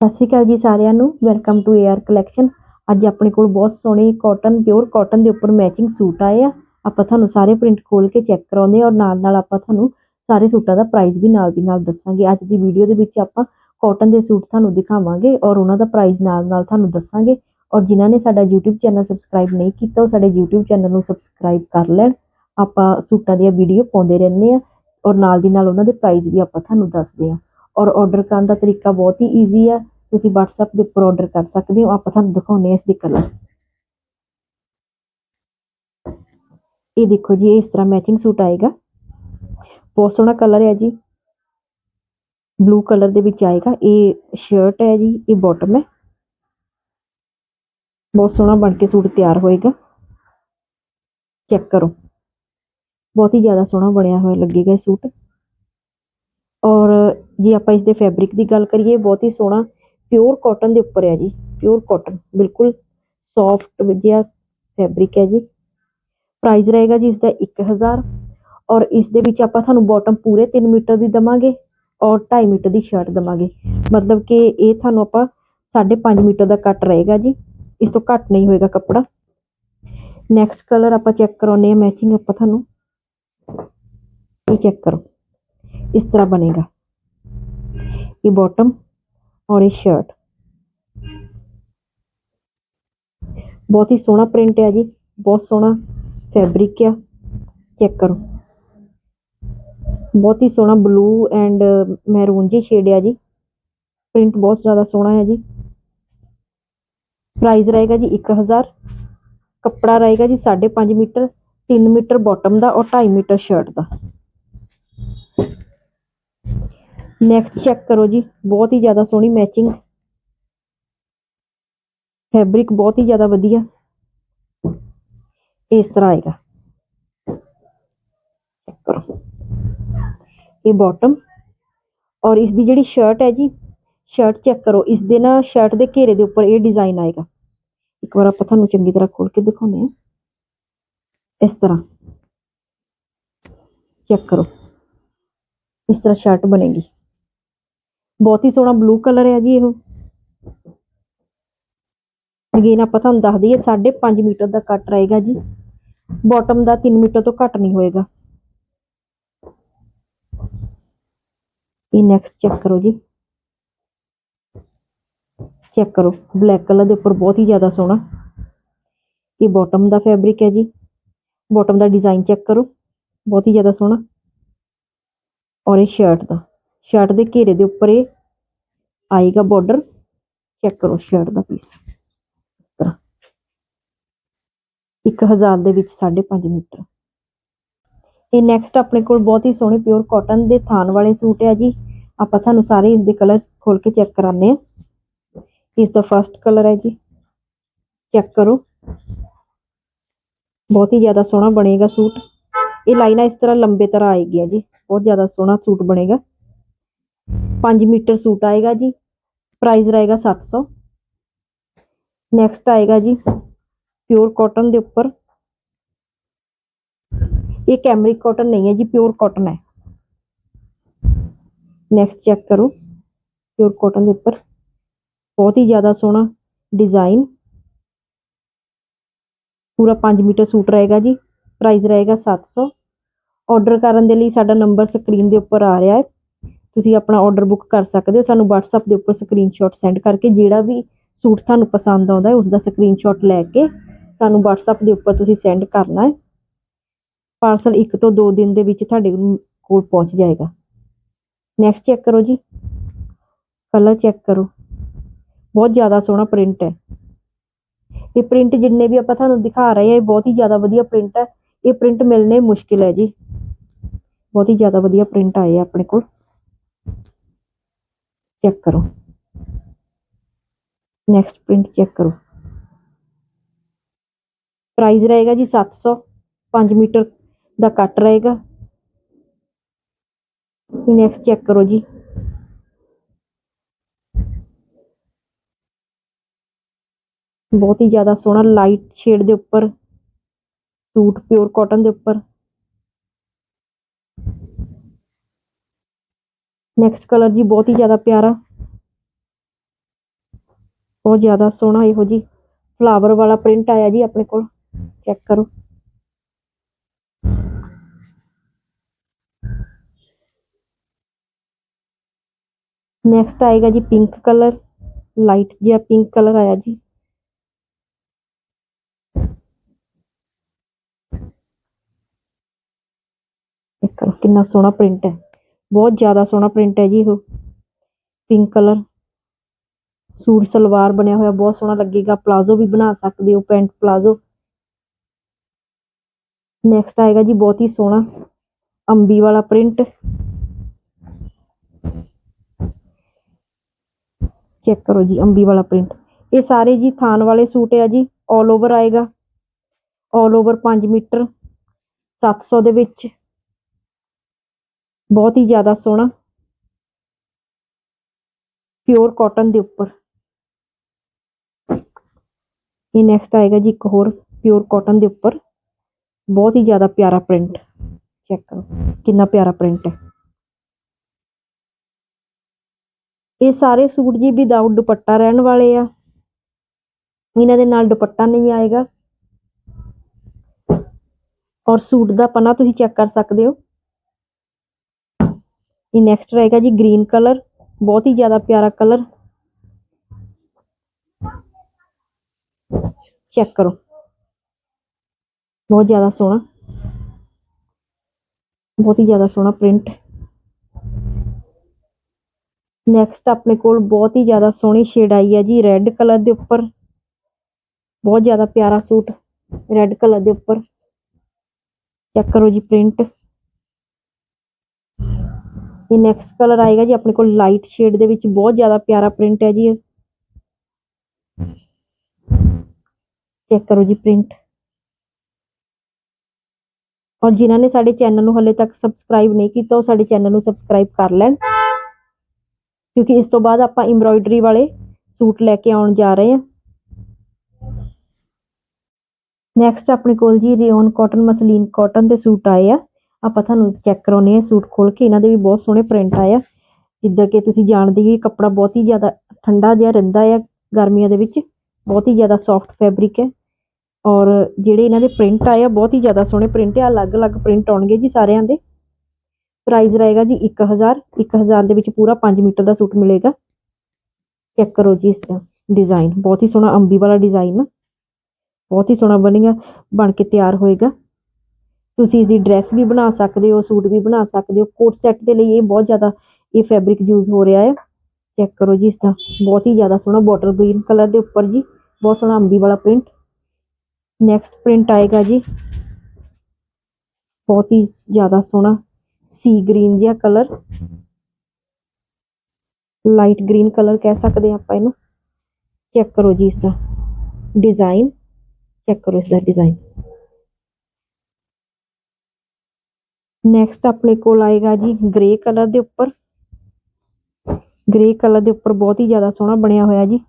ਸਤਿ ਸ਼੍ਰੀ ਅਕਾਲ ਜੀ ਸਾਰਿਆਂ ਨੂੰ। ਵੈਲਕਮ ਟੂ ਏਆਰ ਕਲੈਕਸ਼ਨ ਅੱਜ ਆਪਣੇ ਕੋਲ ਬਹੁਤ ਸੋਹਣੇ ਕਾਟਨ ਪਿਓਰ ਕਾਟਨ ਦੇ ਉੱਪਰ ਮੈਚਿੰਗ ਸੂਟ ਆਏ ਆ। ਆਪਾਂ ਤੁਹਾਨੂੰ ਸਾਰੇ ਪ੍ਰਿੰਟ ਖੋਲ ਕੇ ਚੈੱਕ ਕਰਾਉਂਦੇ ਆ ਔਰ ਨਾਲ ਨਾਲ ਆਪਾਂ ਤੁਹਾਨੂੰ ਸਾਰੇ ਸੂਟਾਂ ਦਾ ਪ੍ਰਾਈਸ ਵੀ ਨਾਲ ਦੀ ਨਾਲ ਦੱਸਾਂਗੇ। ਅੱਜ ਦੀ ਵੀਡੀਓ ਦੇ ਵਿੱਚ ਆਪਾਂ ਕਾਟਨ ਦੇ ਸੂਟ ਤੁਹਾਨੂੰ ਦਿਖਾਵਾਂਗੇ ਔਰ ਉਹਨਾਂ ਦਾ ਪ੍ਰਾਈਸ ਨਾਲ ਨਾਲ ਤੁਹਾਨੂੰ ਦੱਸਾਂਗੇ। ਔਰ ਜਿਨ੍ਹਾਂ ਨੇ ਸਾਡਾ YouTube ਚੈਨਲ ਸਬਸਕ੍ਰਾਈਬ ਨਹੀਂ ਕੀਤਾ, ਉਹ ਸਾਡੇ YouTube ਚੈਨਲ ਨੂੰ ਸਬਸਕ੍ਰਾਈਬ ਕਰ ਲੈਣ। ਆਪਾਂ ਸੂਟਾਂ ਦੀਆਂ ਵੀਡੀਓ ਪਾਉਂਦੇ ਰਹਿੰਦੇ ਆ ਔਰ ਨਾਲ ਦੀ ਨਾਲ ਉਹਨਾਂ ਦੇ ਪ੍ਰਾਈਸ ਵੀ ਆਪਾਂ ਤੁਹਾਨੂੰ ਦੱਸਦੇ ਆ ਔਰ ਆਰਡਰ ਕਰਨ ਦਾ ਤਰੀਕਾ ਬਹੁਤ ਹੀ ਈਜ਼ੀ ਆ। ਤੁਸੀਂ WhatsApp ਦੇ ਉੱਪਰ ਆਰਡਰ ਕਰ ਸਕਦੇ ਹੋ। ਆਪਾਂ ਤੁਹਾਨੂੰ ਦਿਖਾਉਂਦੇ ਹਾਂ ਇਸ ਦੇ ਕਲਰ ਇਹ ਦੇਖੋ ਜੀ ਇਸ ਤਰ੍ਹਾਂ ਮੈਚਿੰਗ ਸੂਟ ਆਏਗਾ। ਬਹੁਤ ਸੋਹਣਾ ਕਲਰ ਹੈ ਜੀ। ਬਲੂ ਕਲਰ ਦੇ ਵਿੱਚ ਆਏਗਾ। ਇਹ ਸ਼ਰਟ ਹੈ ਜੀ, ਇਹ ਬਾਟਮ ਹੈ। ਬਹੁਤ ਸੋਹਣਾ ਬਣ ਕੇ ਸੂਟ ਤਿਆਰ ਹੋਏਗਾ। ਚੈੱਕ ਕਰੋ। ਬਹੁਤ ਹੀ ਜ਼ਿਆਦਾ ਸੋਹਣਾ ਬਣਿਆ ਹੋਇਆ ਲੱਗੇਗਾ ਇਹ ਸੂਟ ਔਰ ਜੇ ਆਪਾਂ ਇਸ ਦੇ ਫੈਬਰਿਕ ਦੀ ਗੱਲ ਕਰੀਏ ਬਹੁਤ ਹੀ ਸੋਹਣਾ ਪਿਓਰ ਕਾਟਨ ਦੇ ਉੱਪਰ ਹੈ ਜੀ ਪਿਓਰ ਕਾਟਨ ਬਿਲਕੁਲ ਸੌਫਟ ਜਿਹਾ ਫੈਬਰਿਕ ਹੈ ਜੀ। ਪ੍ਰਾਈਸ ਰਹੇਗਾ ਜੀ ਇਸ ਦਾ 1000 ਔਰ ਇਸ ਦੇ ਵਿੱਚ ਆਪਾਂ ਤੁਹਾਨੂੰ ਬਾਟਮ ਪੂਰੇ 3 ਮੀਟਰ ਦੀ ਦਵਾਂਗੇ ਔਰ 2.5 ਮੀਟਰ ਦੀ ਸ਼ਰਟ ਦਵਾਂਗੇ। ਮਤਲਬ ਕਿ ਇਹ ਤੁਹਾਨੂੰ ਆਪਾਂ 5.5 ਮੀਟਰ ਦਾ ਕੱਟ ਰਹੇਗਾ ਜੀ, ਇਸ ਤੋਂ ਘੱਟ ਨਹੀਂ ਹੋਏਗਾ ਕੱਪੜਾ। ਨੈਕਸਟ ਕਲਰ ਆਪਾਂ ਚੈੱਕ ਕਰਾਉਨੇ ਆ ਮੈਚਿੰਗ ਆਪਾਂ ਤੁਹਾਨੂੰ। ਇਹ ਚੈੱਕ ਕਰੋ, ਇਸ ਤਰ੍ਹਾਂ ਬਣੇਗਾ। ਇਹ ਬਾਟਮ ਔਰ ਇਹ ਸ਼ਰਟ ਬਹੁਤ ਹੀ ਸੋਹਣਾ ਪ੍ਰਿੰਟ ਹੈ ਜੀ ਬਹੁਤ ਸੋਹਣਾ ਫੈਬਰਿਕ ਆ ਚੈੱਕ ਕਰੋ ਬਹੁਤ ਹੀ ਸੋਹਣਾ ਬਲੂ ਐਂਡ ਮੈਰੂਨ ਜੀ ਸ਼ੇਡ ਆ ਜੀ ਪ੍ਰਿੰਟ ਬਹੁਤ ਜ਼ਿਆਦਾ ਸੋਹਣਾ ਹੈ ਜੀ ਪ੍ਰਾਈਸ ਰਹੇਗਾ ਜੀ 1000 ਕੱਪੜਾ ਰਹੇਗਾ ਜੀ 5.5 ਮੀਟਰ 3 ਮੀਟਰ ਬਾਟਮ ਦਾ ਔਰ 2.5 ਮੀਟਰ ਸ਼ਰਟ ਦਾ ਨੈਕਸਟ ਚੈੱਕ ਕਰੋ ਜੀ, ਬਹੁਤ ਹੀ ਜ਼ਿਆਦਾ ਸੋਹਣੀ ਮੈਚਿੰਗ ਫੈਬਰਿਕ ਬਹੁਤ ਹੀ ਜ਼ਿਆਦਾ ਵਧੀਆ। ਇਸ ਤਰ੍ਹਾਂ ਆਏਗਾ। ਚੈੱਕ ਕਰੋ। ਇਹ ਬਾਟਮ ਔਰ ਇਸ ਦੀ ਜਿਹੜੀ ਸ਼ਰਟ ਹੈ ਜੀ ਸ਼ਰਟ ਚੈੱਕ ਕਰੋ। ਇਸ ਦੇ ਨਾ ਸ਼ਰਟ ਦੇ ਘੇਰੇ ਦੇ ਉੱਪਰ ਇਹ ਡਿਜ਼ਾਈਨ ਆਏਗਾ। ਇੱਕ ਵਾਰ ਆਪਾਂ ਤੁਹਾਨੂੰ ਚੰਗੀ ਤਰ੍ਹਾਂ ਖੋਲ ਕੇ ਦਿਖਾਉਂਦੇ ਹਾਂ। ਇਸ ਤਰ੍ਹਾਂ। ਚੈੱਕ ਕਰੋ। ਇਸ ਤਰ੍ਹਾਂ ਸ਼ਰਟ ਬਣੇਗੀ। ਬਹੁਤ ਹੀ ਸੋਹਣਾ ਬਲੂ ਕਲਰ ਹੈ ਜੀ ਇਹ। ਅਗੇਨ ਆਪਾਂ ਤੁਹਾਨੂੰ ਦੱਸ ਦਈਏ 5.5 ਮੀਟਰ ਦਾ ਕੱਟ ਰਹੇਗਾ ਜੀ। ਬਾਟਮ ਦਾ 3 ਮੀਟਰ ਤੋਂ ਘੱਟ ਨਹੀਂ ਹੋਏਗਾ। ਇਹ ਨੈਕਸਟ ਚੈੱਕ ਕਰੋ ਜੀ। ਚੈੱਕ ਕਰੋ ਬਲੈਕ ਕਲਰ ਦੇ ਉੱਪਰ ਬਹੁਤ ਹੀ ਜ਼ਿਆਦਾ ਸੋਹਣਾ। ਇਹ ਬਾਟਮ ਦਾ ਫੈਬਰਿਕ ਹੈ ਜੀ। ਬਾਟਮ ਦਾ ਡਿਜ਼ਾਈਨ ਚੈੱਕ ਕਰੋ, ਬਹੁਤ ਹੀ ਜ਼ਿਆਦਾ ਸੋਹਣਾ। ਔਰ ਇਹ ਸ਼ਰਟ ਦਾ। ਸ਼ਰਟ ਦੇ ਘੇਰੇ ਦੇ ਉੱਪਰ ਇਹ ਆਏਗਾ ਬਾਰਡਰ ਚੈੱਕ ਕਰੋ ਸ਼ਰਟ ਦਾ ਪੀਸ ਤਰ੍ਹਾਂ। 1000 ਦੇ ਵਿੱਚ 5.5 ਮੀਟਰ। ਇਹ ਨੈਕਸਟ ਆਪਣੇ ਕੋਲ ਬਹੁਤ ਹੀ ਸੋਹਣੇ ਪਿਓਰ ਕਾਟਨ ਦੇ ਥਾਨ ਵਾਲੇ ਸੂਟ ਹੈ ਜੀ। ਆਪਾਂ ਤੁਹਾਨੂੰ ਸਾਰੇ ਇਸ ਦੇ ਕਲਰ ਖੋਲ ਕੇ ਚੈੱਕ ਕਰਾਣੇ ਆ ਇਸ ਦਾ ਫਰਸਟ ਕਲਰ ਹੈ ਜੀ। ਚੈੱਕ ਕਰੋ। ਬਹੁਤ ਹੀ ਜ਼ਿਆਦਾ ਸੋਹਣਾ ਬਣੇਗਾ ਸੂਟ। ਇਹ ਲਾਈਨਾਂ ਇਸ ਤਰ੍ਹਾਂ ਲੰਬੇ ਤਰ੍ਹਾਂ ਆਏਗੀ ਜੀ। ਬਹੁਤ ਜ਼ਿਆਦਾ ਸੋਹਣਾ ਸੂਟ ਬਣੇਗਾ। 5 ਮੀਟਰ ਸੂਟ ਆਏਗਾ ਜੀ। ਪ੍ਰਾਈਸ ਰਹੇਗਾ 700 ਨੈਕਸਟ ਆਏਗਾ ਜੀ ਪਿਓਰ ਕਾਟਨ ਦੇ ਉੱਪਰ। ਇਹ ਕੈਮਰਿਕ ਕਾਟਨ ਨਹੀਂ ਹੈ ਜੀ ਪਿਓਰ ਕਾਟਨ ਹੈ। ਨੈਕਸਟ ਚੈੱਕ ਕਰੋ। ਪਿਓਰ ਕਾਟਨ ਦੇ ਉੱਪਰ। ਬਹੁਤ ਹੀ ਜ਼ਿਆਦਾ ਸੋਹਣਾ ਡਿਜ਼ਾਈਨ ਪੂਰਾ 5 ਮੀਟਰ ਸੂਟ ਰਹੇਗਾ ਜੀ। ਪ੍ਰਾਈਸ ਰਹੇਗਾ 700 ਆਰਡਰ ਕਰਨ ਦੇ ਲਈ ਸਾਡਾ ਨੰਬਰ ਸਕਰੀਨ ਦੇ ਉੱਪਰ ਆ ਰਿਹਾ ਹੈ। ਤੁਸੀਂ ਆਪਣਾ ਆਰਡਰ ਬੁੱਕ ਕਰ ਸਕਦੇ ਹੋ। ਸਾਨੂੰ WhatsApp ਦੇ ਉੱਪਰ ਸਕਰੀਨਸ਼ਾਟ ਸੈਂਡ ਕਰਕੇ ਜਿਹੜਾ ਵੀ ਸੂਟ ਤੁਹਾਨੂੰ ਪਸੰਦ ਆਉਂਦਾ ਹੈ ਉਸ ਦਾ ਸਕਰੀਨਸ਼ਾਟ ਲੈ ਕੇ ਸਾਨੂੰ WhatsApp ਦੇ ਉੱਪਰ ਤੁਸੀਂ ਸੈਂਡ ਕਰਨਾ ਹੈ। ਪਾਰਸਲ 1 ਤੋਂ 2 ਦਿਨ ਦੇ ਵਿੱਚ ਤੁਹਾਡੇ ਕੋਲ ਪਹੁੰਚ ਜਾਏਗਾ। ਨੈਕਸਟ ਚੈੱਕ ਕਰੋ ਜੀ। ਕਲਰ ਚੈੱਕ ਕਰੋ। ਬਹੁਤ ਜ਼ਿਆਦਾ ਸੋਹਣਾ ਪ੍ਰਿੰਟ ਹੈ। ਇਹ ਪ੍ਰਿੰਟ ਜਿੰਨੇ ਵੀ ਆਪਾਂ ਤੁਹਾਨੂੰ ਦਿਖਾ ਰਹੇ ਹਾਂ, ਇਹ ਬਹੁਤ ਹੀ ਜ਼ਿਆਦਾ ਵਧੀਆ ਪ੍ਰਿੰਟ ਹੈ। ਇਹ ਪ੍ਰਿੰਟ ਮਿਲਨੇ ਮੁਸ਼ਕਿਲ ਹੈ ਜੀ। ਬਹੁਤ ਹੀ ਜ਼ਿਆਦਾ ਵਧੀਆ ਪ੍ਰਿੰਟ ਆਏ ਆ ਆਪਣੇ ਕੋਲ। ਚੈੱਕ ਕਰੋ ਨੈਕਸਟ ਪ੍ਰਿੰਟ ਚੈੱਕ ਕਰੋ ਪ੍ਰਾਈਸ ਰਹੇਗਾ ਜੀ 700 5 ਮੀਟਰ ਦਾ ਕੱਟ ਰਹੇਗਾ ਨੈਕਸਟ ਚੈੱਕ ਕਰੋ ਜੀ ਬਹੁਤ ਹੀ ਜ਼ਿਆਦਾ ਸੋਹਣਾ ਲਾਈਟ ਸ਼ੇਡ ਦੇ ਉੱਪਰ ਸੂਟ ਪਿਓਰ ਕਾਟਨ ਦੇ ਉੱਪਰ ਨੈਕਸਟ ਕਲਰ ਜੀ ਬਹੁਤ ਹੀ ਜ਼ਿਆਦਾ ਪਿਆਰਾ ਬਹੁਤ ਜ਼ਿਆਦਾ ਸੋਹਣਾ ਇਹੋ ਜੀ ਫਲਾਵਰ ਵਾਲਾ ਪ੍ਰਿੰਟ ਆਇਆ ਜੀ ਆਪਣੇ ਕੋਲ ਚੈੱਕ ਕਰੋ ਨੈਕਸਟ ਆਏਗਾ ਜੀ ਪਿੰਕ ਕਲਰ ਲਾਈਟ ਜਿਹਾ ਪਿੰਕ ਕਲਰ ਆਇਆ ਜੀ ਦੇਖੋ ਕਿੰਨਾ ਸੋਹਣਾ ਪ੍ਰਿੰਟ ਹੈ ਬਹੁਤ ਜ਼ਿਆਦਾ ਸੋਹਣਾ ਪ੍ਰਿੰਟ ਹੈ ਜੀ ਇਹ। ਪਿੰਕ ਕਲਰ ਸੂਟ, ਸਲਵਾਰ ਬਣਿਆ ਹੋਇਆ, ਬਹੁਤ ਸੋਹਣਾ ਲੱਗੇਗਾ। ਪਲਾਜ਼ੋ ਵੀ ਬਣਾ ਸਕਦੇ ਹੋ, ਪੈਂਟ ਪਲਾਜ਼ੋ ਨੈਕਸਟ ਆਏਗਾ ਜੀ ਬਹੁਤ ਹੀ ਸੋਹਣਾ ਅੰਬੀ ਵਾਲਾ ਪ੍ਰਿੰਟ ਚੈੱਕ ਕਰੋ ਜੀ ਅੰਬੀ ਵਾਲਾ ਪ੍ਰਿੰਟ ਇਹ ਸਾਰੇ ਜੀ ਥਾਨ ਵਾਲੇ ਸੂਟ ਆ ਜੀ 올 ਓਵਰ ਆਏਗਾ। 올 ਓਵਰ 5 ਮੀਟਰ 700 ਦੇ ਵਿੱਚ। ਬਹੁਤ ਹੀ ਜ਼ਿਆਦਾ ਸੋਹਣਾ। ਪਿਓਰ ਕਾਟਨ ਦੇ ਉੱਪਰ। ਇਹ ਨੈਕਸਟ ਆਏਗਾ ਜੀ ਇੱਕ ਹੋਰ ਪਿਓਰ ਕਾਟਨ ਦੇ ਉੱਪਰ। ਬਹੁਤ ਹੀ ਜ਼ਿਆਦਾ ਪਿਆਰਾ ਪ੍ਰਿੰਟ ਚੈੱਕ ਕਰੋ, ਕਿੰਨਾ ਪਿਆਰਾ ਪ੍ਰਿੰਟ ਹੈ। ਇਹ ਸਾਰੇ ਸੂਟ ਜੀ ਵਿਦਆਊਟ ਦੁਪੱਟਾ ਰਹਿਣ ਵਾਲੇ ਆ। ਇਹਨਾਂ ਦੇ ਨਾਲ ਦੁਪੱਟਾ ਨਹੀਂ ਆਏਗਾ। ਔਰ ਸੂਟ ਦਾ ਪਨਾ ਤੁਸੀਂ ਚੈੱਕ ਕਰ ਸਕਦੇ ਹੋ। ਇਹ ਨੈਕਸਟ ਰਹੇਗਾ ਜੀ ਗ੍ਰੀਨ ਕਲਰ ਬਹੁਤ ਹੀ ਜ਼ਿਆਦਾ ਪਿਆਰਾ ਕਲਰ ਚੈੱਕ ਕਰੋ ਬਹੁਤ ਜ਼ਿਆਦਾ ਸੋਹਣਾ ਬਹੁਤ ਹੀ ਜ਼ਿਆਦਾ ਸੋਹਣਾ ਪ੍ਰਿੰਟ ਨੈਕਸਟ ਆਪਣੇ ਕੋਲ ਬਹੁਤ ਹੀ ਜ਼ਿਆਦਾ ਸੋਹਣੀ ਸ਼ੇਡ ਆਈ ਹੈ ਜੀ ਰੈੱਡ ਕਲਰ ਦੇ ਉੱਪਰ ਬਹੁਤ ਜ਼ਿਆਦਾ ਪਿਆਰਾ ਸੂਟ ਰੈੱਡ ਕਲਰ ਦੇ ਉੱਪਰ ਚੈੱਕ ਕਰੋ ਜੀ ਪ੍ਰਿੰਟ ਇਹ ਨੈਕਸਟ ਕਲਰ ਆਏਗਾ ਜੀ, ਆਪਣੇ ਕੋਲ ਲਾਈਟ ਸ਼ੇਡ ਦੇ ਵਿੱਚ ਬਹੁਤ ਜ਼ਿਆਦਾ ਪਿਆਰਾ ਪ੍ਰਿੰਟ ਹੈ ਜੀ ਚੈੱਕ ਕਰੋ ਜੀ ਪ੍ਰਿੰਟ ਔਰ ਜਿਨ੍ਹਾਂ ਨੇ ਸਾਡੇ ਚੈਨਲ ਨੂੰ ਹਲੇ ਤੱਕ ਸਬਸਕ੍ਰਾਈਬ ਨਹੀਂ ਕੀਤਾ, ਉਹ ਸਾਡੇ ਚੈਨਲ ਨੂੰ ਸਬਸਕ੍ਰਾਈਬ ਕਰ ਲੈਣ। ਕਿਉਂਕਿ ਇਸ ਤੋਂ ਬਾਅਦ ਆਪਾਂ ਐਮਬ੍ਰੋਇਡਰੀ ਵਾਲੇ ਸੂਟ ਲੈ ਕੇ ਆਉਣ ਜਾ ਰਹੇ ਹਾਂ। ਨੈਕਸਟ ਆਪਣੇ ਕੋਲ ਜੀ ਰਿਓਨ ਕਾਟਨ ਮਸਲੀਨ ਕਾਟਨ ਦੇ ਸੂਟ ਆਏ ਆ। ਆਪਾਂ ਤੁਹਾਨੂੰ ਚੈੱਕ ਕਰਾਉਨੇ ਆ ਸੂਟ ਖੋਲ ਕੇ, ਇਹਨਾਂ ਦੇ ਵੀ ਬਹੁਤ ਸੋਹਣੇ ਪ੍ਰਿੰਟ ਆਏ ਆ। ਜਿੱਦਾਂ ਕਿ ਤੁਸੀਂ ਜਾਣਦੇ ਹੀ ਕੱਪੜਾ ਬਹੁਤ ਹੀ ਜ਼ਿਆਦਾ ਠੰਡਾ ਜਿਹਾ ਰਹਿੰਦਾ ਆ ਗਰਮੀਆਂ ਦੇ ਵਿੱਚ, ਬਹੁਤ ਹੀ ਜ਼ਿਆਦਾ ਸੌਫਟ ਫੈਬਰਿਕ ਹੈ। ਔਰ ਜਿਹੜੇ ਇਹਨਾਂ ਦੇ ਪ੍ਰਿੰਟ ਆਏ ਆ, ਬਹੁਤ ਹੀ ਜ਼ਿਆਦਾ ਸੋਹਣੇ ਪ੍ਰਿੰਟ ਆ, ਅਲੱਗ-ਅਲੱਗ ਪ੍ਰਿੰਟ ਆਉਣਗੇ ਜੀ ਸਾਰਿਆਂ ਦੇ। ਪ੍ਰਾਈਸ ਰਹੇਗਾ ਜੀ 1000 1000 ਦੇ ਵਿੱਚ ਪੂਰਾ 5 ਮੀਟਰ ਦਾ ਸੂਟ ਮਿਲੇਗਾ। ਚੈੱਕ ਕਰੋ ਜੀ ਇਸ ਦਾ ਡਿਜ਼ਾਈਨ ਬਹੁਤ ਹੀ ਸੋਹਣਾ ਅੰਬੀ ਵਾਲਾ ਡਿਜ਼ਾਈਨ ਬਹੁਤ ਹੀ ਸੋਹਣਾ ਬਣੇਗਾ ਬਣ ਕੇ ਤਿਆਰ ਹੋਏਗਾ। ਤੁਸੀਂ ਇਸ ਦੀ ਡਰੈਸ ਵੀ ਬਣਾ ਸਕਦੇ ਹੋ, ਸੂਟ ਵੀ ਬਣਾ ਸਕਦੇ ਹੋ। ਕੋਟ ਸੈੱਟ ਦੇ ਲਈ ਇਹ ਬਹੁਤ ਜ਼ਿਆਦਾ, ਇਹ ਫੈਬਰਿਕ ਯੂਜ਼ ਹੋ ਰਿਹਾ ਹੈ। ਚੈੱਕ ਕਰੋ ਜੀ ਇਸ ਦਾ ਬਹੁਤ ਹੀ ਜ਼ਿਆਦਾ ਸੋਹਣਾ ਬੋਟਲ ਗ੍ਰੀਨ ਕਲਰ ਦੇ ਉੱਪਰ ਜੀ। ਬਹੁਤ ਸੋਹਣਾ ਅੰਬੀ ਵਾਲਾ ਪ੍ਰਿੰਟ ਨੈਕਸਟ ਪ੍ਰਿੰਟ ਆਏਗਾ ਜੀ। ਬਹੁਤ ਹੀ ਜ਼ਿਆਦਾ ਸੋਹਣਾ ਸੀ ਗ੍ਰੀਨ ਜਿਹਾ ਕਲਰ ਲਾਈਟ ਗ੍ਰੀਨ ਕਲਰ ਕਹਿ ਸਕਦੇ ਹਾਂ ਆਪਾਂ ਇਹਨੂੰ। ਚੈੱਕ ਕਰੋ ਜੀ ਇਸ ਦਾ ਡਿਜ਼ਾਈਨ ਚੈੱਕ ਕਰੋ ਇਸ ਦਾ ਡਿਜ਼ਾਈਨ ਨੈਕਸਟ ਆਪਣੇ ਕੋਲ ਆਏਗਾ ਜੀ ਗ੍ਰੇ ਕਲਰ ਦੇ ਉੱਪਰ। ਗ੍ਰੇ ਕਲਰ ਦੇ ਉੱਪਰ ਬਹੁਤ ਹੀ ਜ਼ਿਆਦਾ ਸੋਹਣਾ ਬਣਿਆ ਹੋਇਆ ਜੀ।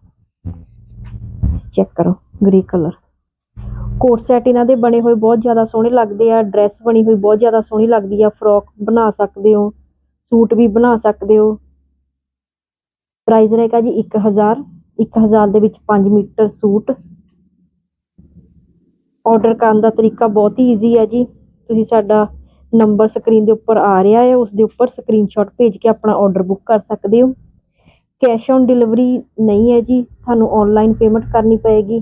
ਚੈੱਕ ਕਰੋ ਗ੍ਰੇ ਕਲਰ ਕੋਟ ਸੈਟ ਇਹਨਾਂ ਦੇ ਬਣੇ ਹੋਏ ਬਹੁਤ ਜ਼ਿਆਦਾ ਸੋਹਣੇ ਲੱਗਦੇ ਆ। ਡਰੈਸ ਬਣੀ ਹੋਈ ਬਹੁਤ ਜ਼ਿਆਦਾ ਸੋਹਣੀ ਲੱਗਦੀ ਆ। ਫਰੋਕ ਬਣਾ ਸਕਦੇ ਹੋ। ਸੂਟ ਵੀ ਬਣਾ ਸਕਦੇ ਹੋ। ਪ੍ਰਾਈਸ ਰਹੇਗਾ ਜੀ 1000 1000 ਦੇ ਵਿੱਚ 5 ਮੀਟਰ ਸੂਟ। ਆਰਡਰ ਕਰਨ ਦਾ ਤਰੀਕਾ ਬਹੁਤ ਹੀ ਈਜ਼ੀ ਹੈ ਜੀ। ਤੁਸੀਂ ਸਾਡਾ ਨੰਬਰ ਸਕਰੀਨ ਦੇ ਉੱਪਰ ਆ ਰਿਹਾ ਹੈ, ਉਸ ਦੇ ਉੱਪਰ ਸਕਰੀਨਸ਼ਾਟ ਭੇਜ ਕੇ ਆਪਣਾ ਆਰਡਰ ਬੁੱਕ ਕਰ ਸਕਦੇ ਹੋ। ਕੈਸ਼ ਔਨ ਡਿਲੀਵਰੀ ਨਹੀਂ ਹੈ ਜੀ, ਤੁਹਾਨੂੰ ਆਨਲਾਈਨ ਪੇਮੈਂਟ ਕਰਨੀ ਪਏਗੀ।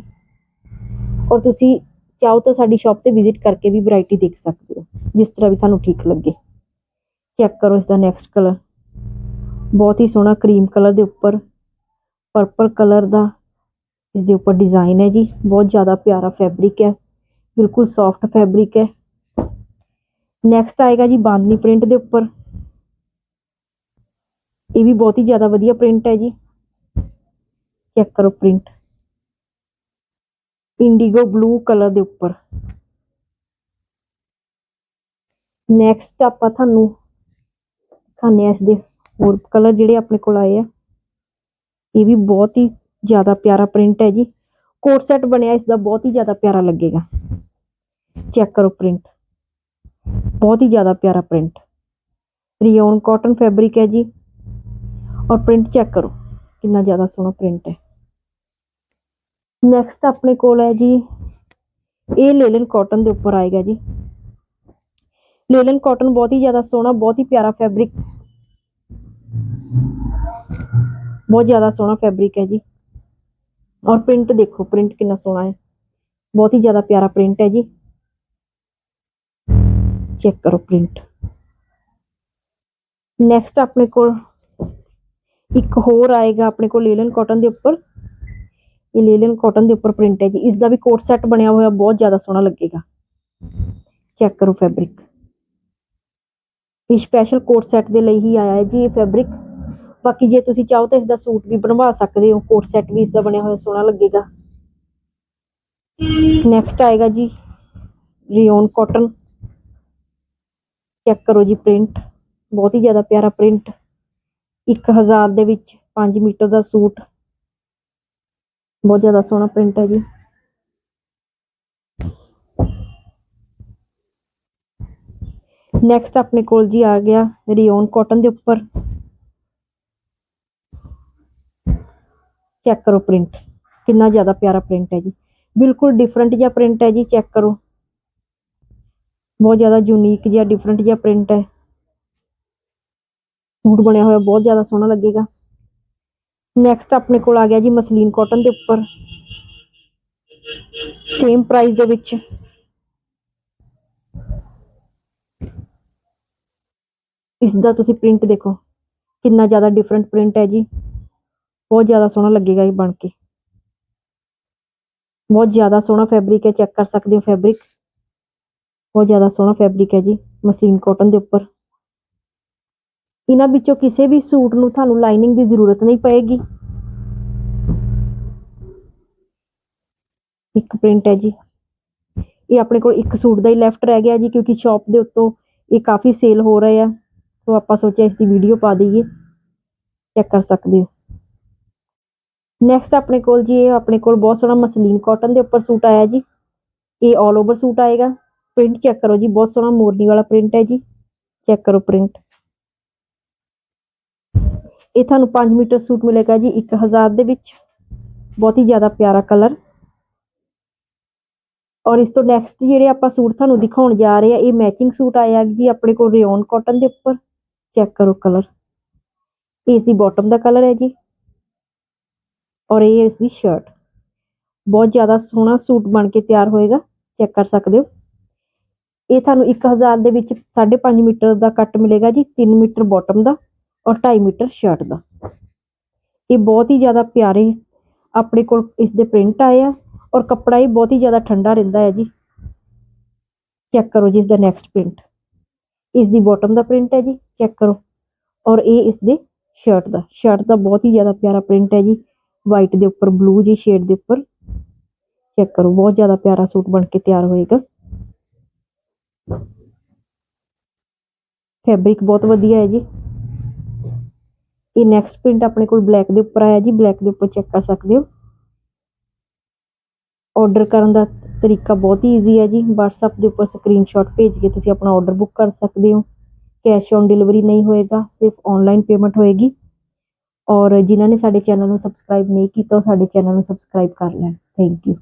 ਔਰ ਤੁਸੀਂ ਚਾਹੋ ਤਾਂ ਸਾਡੀ ਸ਼ਾਪ ਤੇ ਵਿਜ਼ਿਟ ਕਰਕੇ ਵੀ ਵੈਰਾਈਟੀ ਦੇਖ ਸਕਦੇ ਹੋ, ਜਿਸ ਤਰ੍ਹਾਂ ਵੀ ਤੁਹਾਨੂੰ ਠੀਕ ਲੱਗੇ। ਚੈੱਕ ਕਰੋ ਇਸ ਦਾ ਨੈਕਸਟ ਕਲਰ ਬਹੁਤ ਹੀ ਸੋਹਣਾ ਕਰੀਮ ਕਲਰ ਦੇ ਉੱਪਰ ਪਰਪਲ ਕਲਰ ਦਾ ਇਸ ਦੇ ਉੱਪਰ ਡਿਜ਼ਾਈਨ ਹੈ ਜੀ। ਬਹੁਤ ਜ਼ਿਆਦਾ ਪਿਆਰਾ ਫੈਬਰਿਕ ਹੈ, ਬਿਲਕੁਲ ਸੌਫਟ ਫੈਬਰਿਕ ਹੈ। ਨੈਕਸਟ ਆਏਗਾ ਜੀ ਬਾਂਦਨੀ ਪ੍ਰਿੰਟ ਦੇ ਉੱਪਰ। ਇਹ ਵੀ ਬਹੁਤ ਹੀ ਜ਼ਿਆਦਾ ਵਧੀਆ ਪ੍ਰਿੰਟ ਹੈ ਜੀ। ਚੈੱਕ ਕਰੋ ਪ੍ਰਿੰਟ ਇੰਡੀਗੋ ਬਲੂ ਕਲਰ ਦੇ ਉੱਪਰ। ਨੈਕਸਟ ਆਪਾਂ ਤੁਹਾਨੂੰ ਦਿਖਾਉਂਦੇ ਆ ਇਸ ਦੇ ਹੋਰ ਕਲਰ ਜਿਹੜੇ ਆਪਣੇ ਕੋਲ ਆਏ ਆ। ਇਹ ਵੀ ਬਹੁਤ ਹੀ ਜ਼ਿਆਦਾ ਪਿਆਰਾ ਪ੍ਰਿੰਟ ਹੈ ਜੀ। ਕੋਟ ਸੈਟ ਬਣਿਆ ਇਸ ਦਾ ਬਹੁਤ ਹੀ ਜ਼ਿਆਦਾ ਪਿਆਰਾ ਲੱਗੇਗਾ। ਚੈੱਕ ਕਰੋ ਪ੍ਰਿੰਟ ਬਹੁਤ ਹੀ ਜ਼ਿਆਦਾ ਪਿਆਰਾ ਪ੍ਰਿੰਟ ਰਿਓਨ ਕਾਟਨ ਫੈਬਰਿਕ ਹੈ ਜੀ ਔਰ ਪ੍ਰਿੰਟ ਚੈੱਕ ਕਰੋ ਕਿੰਨਾ ਜ਼ਿਆਦਾ ਸੋਹਣਾ ਪ੍ਰਿੰਟ ਹੈ ਨੈਕਸਟ ਆਪਣੇ ਕੋਲ ਹੈ ਜੀ ਇਹ ਲੇਲਨ ਕਾਟਨ ਦੇ ਉੱਪਰ ਆਏਗਾ ਜੀ ਲੇਲਨ ਕਾਟਨ ਬਹੁਤ ਹੀ ਜ਼ਿਆਦਾ ਸੋਹਣਾ ਬਹੁਤ ਹੀ ਪਿਆਰਾ ਫੈਬਰਿਕ ਬਹੁਤ ਜ਼ਿਆਦਾ ਸੋਹਣਾ ਫੈਬਰਿਕ ਹੈ ਜੀ ਔਰ ਪ੍ਰਿੰਟ ਦੇਖੋ ਪ੍ਰਿੰਟ ਕਿੰਨਾ ਸੋਹਣਾ ਹੈ ਬਹੁਤ ਹੀ ਜ਼ਿਆਦਾ ਪਿਆਰਾ ਪ੍ਰਿੰਟ ਹੈ ਜੀ ਚੈੱਕ ਕਰੋ ਪ੍ਰਿੰਟ। ਨੈਕਸਟ ਆਪਣੇ ਕੋਲ ਇੱਕ ਹੋਰ ਆਏਗਾ ਆਪਣੇ ਕੋਲ ਲੇਲਨ ਕਾਟਨ ਦੇ ਉੱਪਰ। ਇਹ ਲੇਲਨ ਕਾਟਨ ਦੇ ਉੱਪਰ ਪ੍ਰਿੰਟ ਹੈ ਜੀ। ਇਸ ਦਾ ਵੀ ਕੋਟ ਸੈੱਟ ਬਣਿਆ ਹੋਇਆ, ਬਹੁਤ ਜ਼ਿਆਦਾ ਸੋਹਣਾ ਲੱਗੇਗਾ। ਚੈੱਕ ਕਰੋ ਫੈਬਰਿਕ। ਇਹ ਸਪੈਸ਼ਲ ਕੋਟ ਸੈੱਟ ਦੇ ਲਈ ਹੀ ਆਇਆ ਹੈ ਜੀ ਇਹ ਫੈਬਰਿਕ। ਬਾਕੀ ਜੇ ਤੁਸੀਂ ਚਾਹੋ ਤਾਂ ਇਸ ਦਾ ਸੂਟ ਵੀ ਬਣਵਾ ਸਕਦੇ ਹੋ। ਕੋਟ ਸੈੱਟ ਵੀ ਇਸ ਦਾ ਬਣਿਆ ਹੋਇਆ, ਸੋਹਣਾ ਲੱਗੇਗਾ। ਨੈਕਸਟ ਆਏਗਾ ਜੀ ਰਿਓਨ ਕਾਟਨ ਚੈੱਕ ਕਰੋ ਜੀ ਪ੍ਰਿੰਟ ਬਹੁਤ ਹੀ ਜ਼ਿਆਦਾ ਪਿਆਰਾ ਪ੍ਰਿੰਟ 1000 ਦੇ ਵਿੱਚ 5 ਮੀਟਰ ਦਾ ਸੂਟ। ਬਹੁਤ ਜ਼ਿਆਦਾ ਸੋਹਣਾ ਪ੍ਰਿੰਟ ਹੈ ਜੀ। ਨੈਕਸਟ ਆਪਣੇ ਕੋਲ ਜੀ ਆ ਗਿਆ ਰਿਓਨ ਕਾਟਨ ਦੇ ਉੱਪਰ। ਚੈੱਕ ਕਰੋ ਪ੍ਰਿੰਟ ਕਿੰਨਾ ਜ਼ਿਆਦਾ ਪਿਆਰਾ ਪ੍ਰਿੰਟ ਹੈ ਜੀ। ਬਿਲਕੁਲ ਡਿਫਰੈਂਟ ਜਿਹਾ ਪ੍ਰਿੰਟ ਹੈ ਜੀ ਚੈੱਕ ਕਰੋ। ਬਹੁਤ ਜ਼ਿਆਦਾ ਯੂਨੀਕ ਜਿਹਾ ਡਿਫਰੈਂਟ ਜਿਹਾ ਪ੍ਰਿੰਟ ਹੈ। ਸੂਟ ਬਣਿਆ ਹੋਇਆ, ਬਹੁਤ ਜ਼ਿਆਦਾ ਸੋਹਣਾ ਲੱਗੇਗਾ। ਨੈਕਸਟ ਆਪਣੇ ਕੋਲ ਆ ਗਿਆ ਜੀ ਮਸਲੀਨ ਕਾਟਨ ਦੇ ਉੱਪਰ। ਸੇਮ ਪ੍ਰਾਈਸ ਦੇ ਵਿੱਚ। ਇਸ ਦਾ ਤੁਸੀਂ ਪ੍ਰਿੰਟ ਦੇਖੋ, ਕਿੰਨਾ ਜ਼ਿਆਦਾ ਡਿਫਰੈਂਟ ਪ੍ਰਿੰਟ ਹੈ ਜੀ। ਬਹੁਤ ਜ਼ਿਆਦਾ ਸੋਹਣਾ ਲੱਗੇਗਾ ਇਹ ਬਣ ਕੇ। ਬਹੁਤ ਜ਼ਿਆਦਾ ਸੋਹਣਾ ਫੈਬਰਿਕ ਹੈ ਚੈੱਕ ਕਰ ਸਕਦੇ ਹੋ ਫੈਬਰਿਕ ਬਹੁਤ ਜ਼ਿਆਦਾ ਸੋਹਣਾ ਫੈਬਰਿਕ ਹੈ ਜੀ, ਮਸਲੀਨ ਕਾਟਨ ਦੇ ਉੱਪਰ। ਇਹਨਾਂ ਵਿੱਚੋਂ ਕਿਸੇ ਵੀ ਸੂਟ ਨੂੰ ਤੁਹਾਨੂੰ ਲਾਈਨਿੰਗ ਦੀ ਜ਼ਰੂਰਤ ਨਹੀਂ ਪਏਗੀ। ਇੱਕ ਪ੍ਰਿੰਟ ਹੈ ਜੀ। ਇਹ ਆਪਣੇ ਕੋਲ ਇੱਕ ਸੂਟ ਦਾ ਹੀ ਲੈਫਟ ਰਹਿ ਗਿਆ ਜੀ, ਕਿਉਂਕਿ ਸ਼ਾਪ ਦੇ ਉੱਤੋਂ ਇਹ ਕਾਫੀ ਸੇਲ ਹੋ ਰਹੇ ਆ। ਸੋ ਆਪਾਂ ਸੋਚਿਆ ਇਸ ਦੀ ਵੀਡੀਓ ਪਾ ਦਈਏ। ਚੈੱਕ ਕਰ ਸਕਦੇ ਹੋ। ਨੈਕਸਟ ਆਪਣੇ ਕੋਲ ਜੀ, ਇਹ ਆਪਣੇ ਕੋਲ ਬਹੁਤ ਸੋਹਣਾ ਮਸਲੀਨ ਕਾਟਨ ਦੇ ਉੱਪਰ ਸੂਟ ਆਇਆ ਜੀ। ਇਹ 올 ਓਵਰ ਸੂਟ ਆਏਗਾ। ਪ੍ਰਿੰਟ ਚੈੱਕ ਕਰੋ ਜੀ, ਬਹੁਤ ਸੋਹਣਾ ਮੋਰਨੀ ਵਾਲਾ ਪ੍ਰਿੰਟ ਹੈ ਜੀ। ਚੈੱਕ ਕਰੋ ਪ੍ਰਿੰਟ ਇਹ ਤੁਹਾਨੂੰ 5 ਮੀਟਰ ਸੂਟ ਮਿਲੇਗਾ ਜੀ 1000 ਦੇ ਵਿੱਚ। ਬਹੁਤ ਹੀ ਜ਼ਿਆਦਾ ਪਿਆਰਾ ਕਲਰ ਔਰ ਇਸ ਤੋਂ ਨੈਕਸਟ ਜਿਹੜੇ ਆਪਾਂ ਸੂਟ ਤੁਹਾਨੂੰ ਦਿਖਾਉਣ ਜਾ ਰਹੇ ਆ, ਇਹ ਮੈਚਿੰਗ ਸੂਟ ਆਇਆ ਜੀ, ਆਪਣੇ ਕੋਲ ਰਿਓਨ ਕਾਟਨ ਦੇ ਉੱਪਰ। ਚੈੱਕ ਕਰੋ ਕਲਰ ਇਸ ਦੀ ਬਾਟਮ ਦਾ ਕਲਰ ਹੈ ਜੀ। ਔਰ ਇਹ ਇਸ ਦੀ ਸ਼ਰਟ ਬਹੁਤ ਜ਼ਿਆਦਾ ਸੋਹਣਾ ਸੂਟ ਬਣ ਕੇ ਤਿਆਰ ਹੋਏਗਾ। ਚੈੱਕ ਕਰ ਸਕਦੇ ਹੋ। ਇਹ ਤੁਹਾਨੂੰ 1000 ਦੇ ਵਿੱਚ 5.5 ਮੀਟਰ ਦਾ ਕੱਟ ਮਿਲੇਗਾ ਜੀ 3 ਮੀਟਰ ਬਾਟਮ ਦਾ ਔਰ 2.5 ਮੀਟਰ ਸ਼ਰਟ ਦਾ। ਇਹ ਬਹੁਤ ਹੀ ਜ਼ਿਆਦਾ ਪਿਆਰੇ ਆਪਣੇ ਕੋਲ ਇਸ ਦੇ ਪ੍ਰਿੰਟ ਆਏ ਆ ਔਰ ਕੱਪੜਾ ਹੀ ਬਹੁਤ ਹੀ ਜ਼ਿਆਦਾ ਠੰਡਾ ਰਹਿੰਦਾ ਹੈ ਜੀ। ਚੈੱਕ ਕਰੋ ਜੀ ਇਸ ਦਾ ਨੈਕਸਟ ਪ੍ਰਿੰਟ ਇਸ ਦੀ ਬਾਟਮ ਦਾ ਪ੍ਰਿੰਟ ਹੈ ਜੀ ਚੈੱਕ ਕਰੋ। ਔਰ ਇਹ ਇਸ ਦੇ ਸ਼ਰਟ ਦਾ। ਸ਼ਰਟ ਦਾ ਬਹੁਤ ਹੀ ਜ਼ਿਆਦਾ ਪਿਆਰਾ ਪ੍ਰਿੰਟ ਹੈ ਜੀ। ਵਾਈਟ ਦੇ ਉੱਪਰ ਬਲੂ ਜੀ ਸ਼ੇਡ ਦੇ ਉੱਪਰ। ਚੈੱਕ ਕਰੋ, ਬਹੁਤ ਜ਼ਿਆਦਾ ਪਿਆਰਾ ਸੂਟ ਬਣ ਕੇ ਤਿਆਰ ਹੋਏਗਾ। ਫੈਬਰਿਕ ਬਹੁਤ ਵਧੀਆ ਹੈ ਜੀ। ਇਹ ਨੈਕਸਟ ਪ੍ਰਿੰਟ ਆਪਣੇ ਕੋਲ ਬਲੈਕ ਦੇ ਉੱਪਰ ਆਇਆ ਜੀ। ਬਲੈਕ ਦੇ ਉੱਪਰ ਚੈੱਕ ਕਰ ਸਕਦੇ ਹੋ। ਆਰਡਰ ਕਰਨ ਦਾ ਤਰੀਕਾ ਬਹੁਤ ਹੀ ਈਜ਼ੀ ਹੈ ਜੀ। WhatsApp ਦੇ ਉੱਪਰ ਸਕਰੀਨਸ਼ਾਟ ਭੇਜ ਕੇ ਤੁਸੀਂ ਆਪਣਾ ਆਰਡਰ ਬੁੱਕ ਕਰ ਸਕਦੇ ਹੋ। ਕੈਸ਼ ਔਨ ਡਿਲੀਵਰੀ ਨਹੀਂ ਹੋਏਗਾ, ਸਿਰਫ ਆਨਲਾਈਨ ਪੇਮੈਂਟ ਹੋਏਗੀ। ਔਰ ਜਿਨ੍ਹਾਂ ਨੇ ਸਾਡੇ ਚੈਨਲ ਨੂੰ ਸਬਸਕ੍ਰਾਈਬ ਨਹੀਂ ਕੀਤਾ, ਉਹ ਸਾਡੇ ਚੈਨਲ ਨੂੰ ਸਬਸਕ੍ਰਾਈਬ ਕਰ ਲੈਣ। Thank you